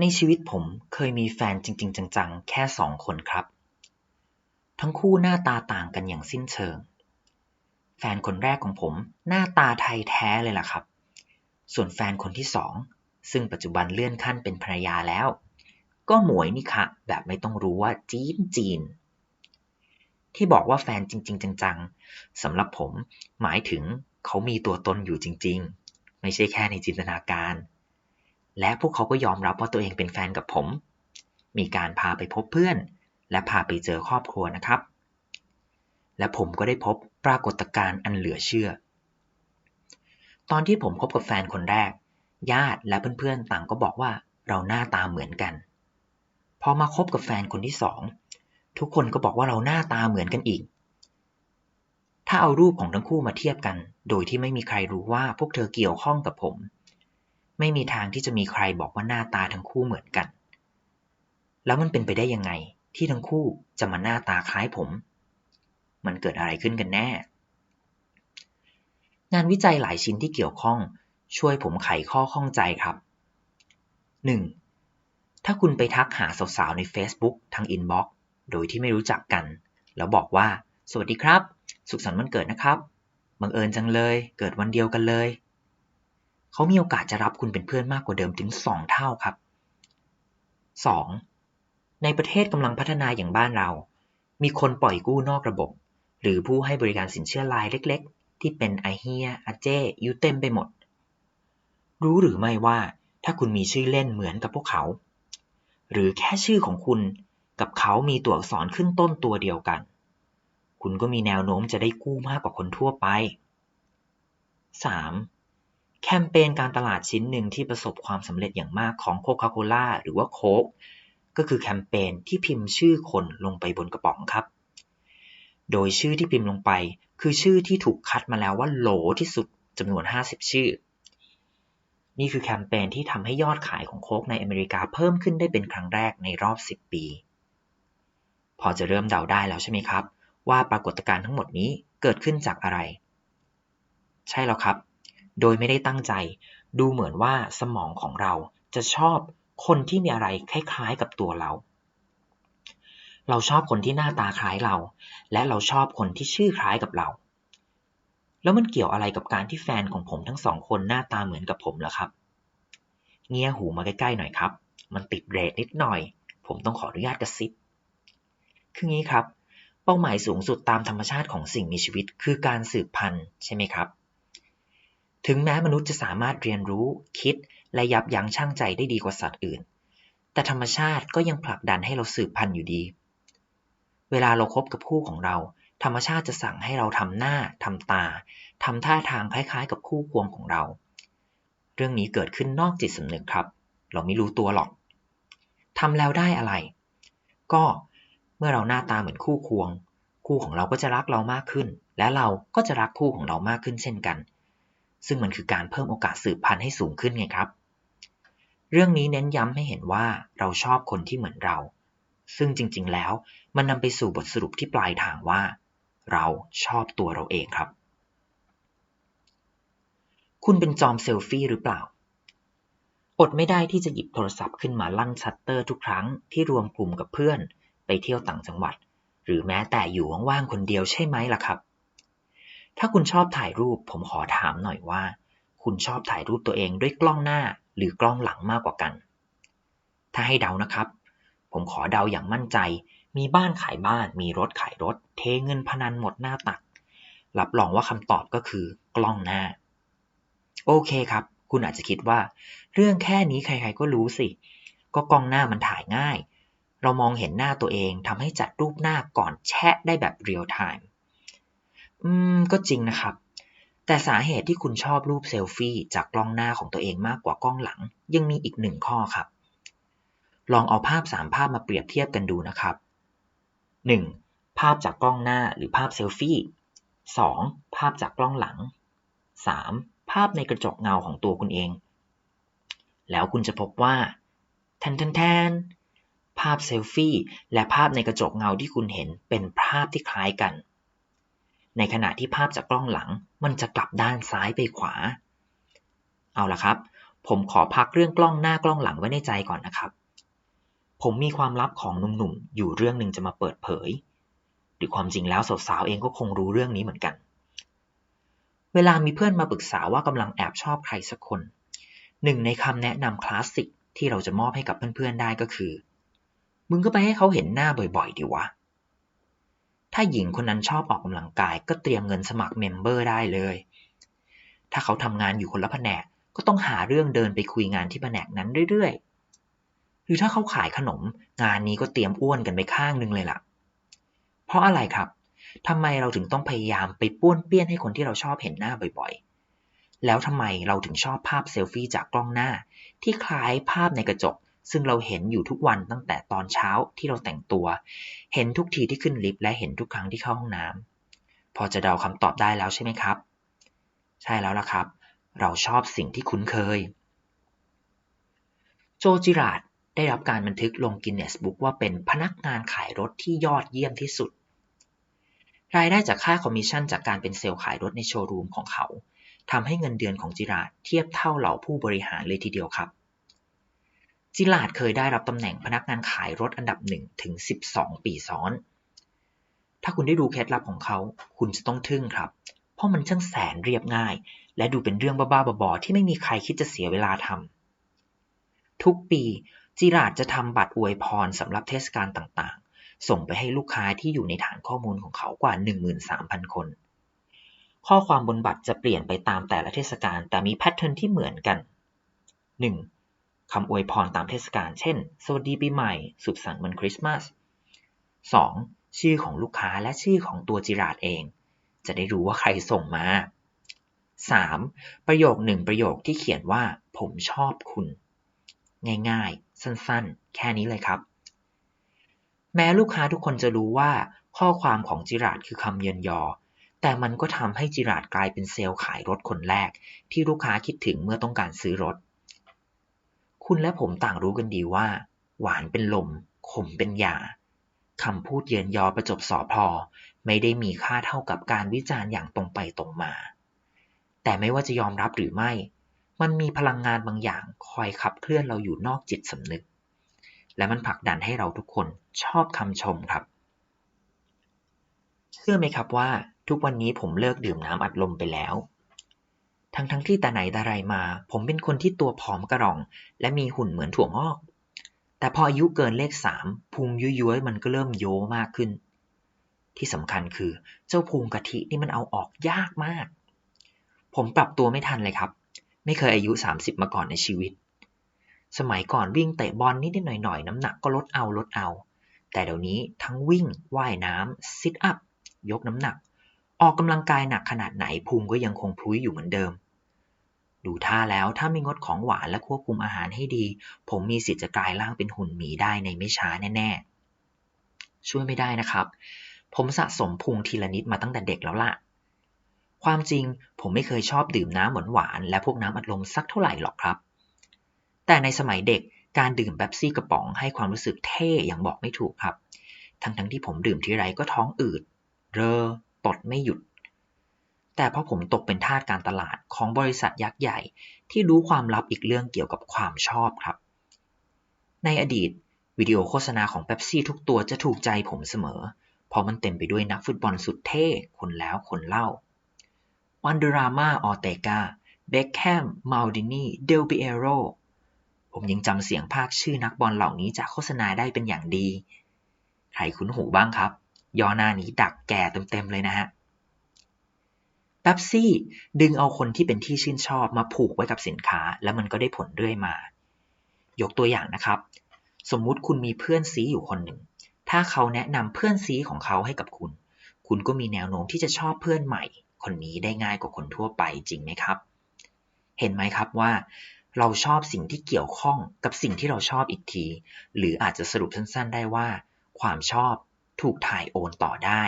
ในชีวิตผมเคยมีแฟนจริง ๆ จัง ๆ แค่สองคนครับ ทั้งคู่หน้าตาต่างกันอย่างสิ้นเชิง แฟนคนแรกของผมหน้าตาไทยแท้เลยล่ะครับ ส่วนแฟนคนที่สองซึ่งปัจจุบันเลื่อนขั้นเป็นภรรยาแล้ว ก็หมวยนี่คะแบบไม่ต้องรู้ว่าจีนจีน ที่บอกว่าแฟนจริง ๆ จัง ๆสำหรับผมหมายถึงเขามีตัวตนอยู่จริง ๆ ไม่ใช่แค่ในจินตนาการ และพวกเขาก็ยอมรับว่าตัวเองเป็นแฟนกับผม มีการพาไปพบเพื่อน และพาไปเจอครอบครัวนะครับ และผมก็ได้พบปรากฏการณ์อันเหลือเชื่อ ตอนที่ผมคบกับแฟนคนแรก ญาติและเพื่อนๆต่างก็บอกว่าเราหน้าตาเหมือนกัน พอมาคบกับแฟนคนที่สองทุกคนก็บอกว่าเราหน้าตาเหมือนกันอีก ถ้าเอารูปของทั้งคู่มาเทียบกัน โดยที่ไม่มีใครรู้ว่าพวกเธอเกี่ยวข้องกับผม ไม่มีทางที่จะมีใครบอกว่าหน้าตาทั้งคู่เหมือนกัน แล้วมันเป็นไปได้ยังไงที่ทั้งคู่จะมาหน้าตาคล้ายผม มันเกิดอะไรขึ้นกันแน่ งานวิจัยหลายชิ้นที่เกี่ยวข้องช่วยผมไขข้อข้องใจครับ 1. ถ้าคุณไปทักหาสาวๆใน Facebook ทางอินบ็อกซ์โดยที่ไม่รู้จักกัน แล้วบอกว่า สวัสดีครับ สุขสันต์วันเกิดนะครับ บังเอิญจังเลย เกิดวันเดียวกันเลย เขามีโอกาสจะรับคุณเป็นเพื่อนมากกว่าเดิมถึง 2 เท่าครับ 2. ในประเทศกำลังพัฒนาอย่างบ้านเรา มีคนปล่อยกู้นอกระบบ หรือผู้ให้บริการสินเชื่อรายเล็ก ๆ ที่เป็นไอเฮียอาเจอยู่เต็มไปหมด รู้หรือไม่ว่าถ้าคุณมีชื่อเล่นเหมือนกับพวกเขา หรือแค่ชื่อของคุณกับเขามีตัวอักษรขึ้นต้นตัวเดียวกัน คุณก็มีแนวโน้มจะได้กู้มากกว่าคนทั่วไป 3. แคมเปญการตลาดชิ้นหนึ่งที่ประสบความสำเร็จอย่างมากของโคคาโคล่าหรือว่าโค้กก็คือแคมเปญที่พิมพ์ชื่อคนลงไปบนกระป๋องครับ โดยชื่อที่พิมพ์ลงไป คือชื่อที่ถูกคัดมาแล้วว่าโหลที่สุดจำนวน 50 ชื่อ นี่คือแคมเปญที่ทำให้ยอดขายของโค้กในอเมริกาเพิ่มขึ้นได้เป็นครั้งแรกในรอบ 10 ปี พอจะเริ่มเดาได้แล้วใช่ไหมครับ ว่าปรากฏการณ์ทั้งหมดนี้เกิดขึ้นจากอะไร ใช่แล้วครับ โดยไม่ได้ตั้งใจ ดูเหมือนว่าสมองของเราจะชอบคนที่มีอะไรคล้ายๆกับตัวเรา เราชอบคนที่หน้าตาคล้ายเรา และเราชอบคนที่ชื่อคล้ายกับเรา แล้วมันเกี่ยวอะไรกับการที่แฟนของผมทั้งสองคนหน้าตาเหมือนกับผมล่ะครับ เงียหูมาใกล้ๆหน่อยครับ มันติดเรทนิดหน่อย ผมต้องขออนุญาตกระซิบ คืองี้ครับ เป้าหมายสูงสุดตามธรรมชาติของสิ่งมีชีวิต คือการสืบพันธุ์ใช่ไหมครับ ถึงแม้มนุษย์จะสามารถเรียนรู้ คิด และยับยั้งชั่งใจได้ดีกว่าสัตว์อื่น แต่ธรรมชาติก็ยังผลักดันให้เราสืบพันธุ์อยู่ดี เวลาเราครบกับคู่ของเรา ธรรมชาติจะสั่งให้เราทำหน้าทำตาทำท่าทางคล้ายๆ กับคู่ควงของเรา เรื่องนี้เกิดขึ้นนอกจิตสำนึกครับ เราไม่รู้ตัวหรอกทำแล้วได้อะไร ก็เมื่อเราหน้าตาเหมือนคู่ควง คู่ของเราก็จะรักเรามากขึ้น และเราก็จะรักคู่ของเรามากขึ้นเช่นกัน ซึ่งมันคือการเพิ่มโอกาสสืบพันธุ์ให้สูงขึ้นไงครับ เรื่องนี้เน้นย้ำให้เห็นว่าเราชอบคนที่เหมือนเรา ซึ่งจริง ๆ แล้วมันนำไปสู่บทสรุปที่ปลายทางว่า เราชอบตัวเราเองครับ คุณเป็นจอมเซลฟี่หรือเปล่า อดไม่ได้ที่จะหยิบโทรศัพท์ขึ้นมาลั่นชัตเตอร์ทุกครั้งที่รวมกลุ่มกับเพื่อน ไปเที่ยวต่างจังหวัด หรือแม้แต่อยู่ว่างๆคนเดียวใช่ไหมล่ะครับ ถ้าคุณชอบถ่ายรูป ผมขอถามหน่อยว่า คุณชอบถ่ายรูปตัวเองด้วยกล้องหน้าหรือกล้องหลังมากกว่ากัน ถ้าให้เดานะครับ ผมขอเดาอย่างมั่นใจ มีบ้านขายบ้าน มีรถขายรถ เทเงินพนันหมดหน้าตัก รับรองว่าคำตอบก็คือกล้องหน้า โอเคครับ คุณอาจจะคิดว่า เรื่องแค่นี้ใคร ๆ ก็รู้สิ ก็กล้องหน้ามันถ่ายง่าย เรามองเห็นหน้าตัวเองทำให้จัดรูปหน้าก่อนแชะได้แบบเรียลไทม์ อืม ก็จริงนะครับ แต่สาเหตุที่คุณชอบรูปเซลฟี่จากกล้องหน้าของตัวเองมากกว่ากล้องหลัง ยังมีอีกหนึ่งข้อครับ ลองเอาภาพสามภาพมาเปรียบเทียบกันดูนะครับ 1. ภาพจากกล้องหน้าหรือภาพเซลฟี่ 2. ภาพจากกล้องหลัง 3. ภาพในกระจกเงาของตัวคุณเอง แล้วคุณจะพบว่าแทนแทนแทนภาพเซลฟี่และภาพในกระจกเงาที่คุณเห็นเป็นภาพที่คล้ายกัน ในขณะที่ภาพจากกล้องหลัง มันจะกลับด้านซ้ายไปขวา เอาละครับ ผมขอพักเรื่องกล้องหน้ากล้องหลังไว้ในใจก่อนนะครับ ผมมีความลับของหนุ่มๆ อยู่เรื่องหนึ่งจะมาเปิดเผย หรือความจริงแล้วสาวๆเองก็คงรู้เรื่องนี้เหมือนกัน เวลามีเพื่อนมาปรึกษาว่ากำลังแอบชอบใครสักคน หนึ่งในคำแนะนำคลาสสิกที่เราจะมอบให้กับเพื่อนๆได้ก็คือ มึงก็ไปให้เขาเห็นหน้าบ่อยๆดีวะ ถ้าหญิงคนนั้นชอบออกกำลังกาย ก็เตรียมเงินสมัครเมมเบอร์ได้เลย ถ้าเขาทำงานอยู่คนละแผนก ก็ต้องหาเรื่องเดินไปคุยงานที่แผนกนั้นเรื่อยๆ หรือถ้าเขาขายขนม งานนี้ก็เตรียมอ้วนกันไปข้างนึงเลยล่ะ เพราะอะไรครับทำไมเราถึงต้องพยายามไปป้วนเปี้ยนให้คนที่เราชอบเห็นหน้าบ่อยๆ แล้วทำไมเราถึงชอบภาพเซลฟี่จากกล้องหน้า ที่คล้ายภาพในกระจก ซึ่งเราเห็นอยู่ทุกวันตั้งแต่ตอนเช้าที่เราแต่งตัว เห็นทุกทีที่ขึ้นลิฟต์และเห็นทุกครั้งที่เข้าห้องน้ำพอจะเดาคำตอบได้แล้วใช่ไหมครับ ใช่แล้วล่ะครับ เราชอบสิ่งที่คุ้นเคย โจจิราดได้รับการบันทึกลงกินเนสบุ๊กว่าเป็นพนักงานขายรถที่ยอดเยี่ยมที่สุด รายได้จากค่าคอมมิชชั่นจากการเป็นเซลล์ขายรถในโชว์รูมของเขาทำให้เงินเดือนของจิราดเทียบเท่าเหล่าผู้บริหารเลยทีเดียวครับ จิราดเคยได้รับตำแหน่งพนักงานขายรถอันดับหนึ่งถึง 12 ปีซ้อน ถ้าคุณได้ดูเคล็ดลับของเขา คุณจะต้องทึ่งครับ เพราะมันช่างแสนเรียบง่าย และดูเป็นเรื่องบ้าๆบอๆที่ไม่มีใครคิดจะเสียเวลาทำทุกปีจิราดจะทำบัตรอวยพรสำหรับเทศกาลต่างๆ ส่งไปให้ลูกค้าที่อยู่ในฐานข้อมูลของเขากว่า 13,000 คน ข้อความบนบัตรจะเปลี่ยนไปตามแต่ละเทศกาลแต่มีแพทเทิร์นที่เหมือนกัน 1. คำอวยพรตามเทศกาล เช่น สวัสดีปีใหม่ สุขสันต์วันคริสต์มาส 2. ชื่อของลูกค้าและชื่อของตัวจิราดเอง จะได้รู้ว่าใครส่งมา 3. ประโยคหนึ่งประโยคที่เขียนว่า ผมชอบคุณ ง่ายๆ สั้นๆ แค่นี้เลยครับ แม้ลูกค้าทุกคนจะรู้ว่า ข้อความของจิราดคือคำเยินยอ แต่มันก็ทำให้จิราดกลายเป็นเซลล์ขายรถคนแรก ที่ลูกค้าคิดถึงเมื่อต้องการซื้อรถ คุณและผมต่างรู้กันดีว่า หวานเป็นลม ขมเป็นยาคำพูดเยินยอประจบสอพอไม่ได้มีค่าเท่ากับการวิจารณ์อย่างตรงไปตรงมา แต่ไม่ว่าจะยอมรับหรือไม่ มันมีพลังงานบางอย่างคอยขับเคลื่อนเราอยู่นอกจิตสำนึก และมันผลักดันให้เราทุกคนชอบคำชมครับ เชื่อไหมครับว่าทุกวันนี้ผมเลิกดื่มน้ำอัดลมไปแล้ว ทั้งทั้งที่แต่ไหนแต่ไรมา ผมเป็นคนที่ตัวผอมกระรอง และมีหุ่นเหมือนถั่วงอก แต่พออายุเกินเลขสามพุงยุ้ยๆมันก็เริ่มโยมากขึ้น ที่สำคัญคือเจ้าพุงกะทินี่มันเอาออกยากมาก ผมปรับตัวไม่ทันเลยครับ ไม่เคยอายุ 30 มาก่อนในชีวิต สมัยก่อนวิ่งเตะบอลนิดหน่อยๆน้ำหนักก็ลดเอาลดเอา แต่เดี๋ยวนี้ทั้งวิ่งว่ายน้ำซิทอัพยกน้ำหนัก ออกกำลังกายหนักขนาดไหนพุงก็ยังคงพุ้ยอยู่เหมือนเดิม ดูท่าแล้วถ้าไม่งดของหวานและควบคุมอาหารให้ดี ผมมีสิทธิ์จะกลายร่างเป็นหุ่นหมีได้ในไม่ช้าแน่ๆ ช่วยไม่ได้นะครับ ผมสะสมพุงทีละนิดมาตั้งแต่เด็กแล้วล่ะ ความจริงผมไม่เคยชอบดื่มน้ำหวานหวานและพวกน้ำอัดลมสักเท่าไหร่หรอกครับ แต่ในสมัยเด็กการดื่มแบปซี่กระป๋องให้ความรู้สึกเท่อย่างบอกไม่ถูกครับ ทั้งทั้งที่ผมดื่มทีไรก็ท้องอืด เรอ ตดไม่หยุด แต่พอผมตกเป็นทาสการตลาดของบริษัทยักษ์ใหญ่ ที่รู้ความลับอีกเรื่องเกี่ยวกับความชอบครับ ในอดีต วิดีโอโฆษณาของเบปซี่ทุกตัวจะถูกใจผมเสมอ เพราะมันเต็มไปด้วยนักฟุตบอลสุดเท่คนแล้วคนเล่าวันเดรามาออเตกาเบคแฮมมาลดินีเดลปิเอโรผมยังจำเสียงภาคชื่อนักบอลเหล่านี้จากโฆษณาได้เป็นอย่างดี ใครคุ้นหูบ้างครับยอหน้านี้ดักแก่เต็มๆเลยนะฮะ เป๊ปซี่ดึงเอาคนที่เป็นที่ชื่นชอบมาผูกไว้กับสินค้า แล้วมันก็ได้ผลเรื่อยมา ยกตัวอย่างนะครับ สมมุติคุณมีเพื่อนซีอยู่คนหนึ่ง ถ้าเขาแนะนำเพื่อนซีของเขาให้กับคุณ คุณก็มีแนวโน้มที่จะชอบเพื่อนใหม่ คนนี้ได้ง่ายกว่าคนทั่วไปจริงไหมครับ เห็นไหมครับว่า เราชอบสิ่งที่เกี่ยวข้องกับสิ่งที่เราชอบอีกที หรืออาจจะสรุปสั้น ๆ ได้ว่า ความชอบถูกถ่ายโอนต่อได้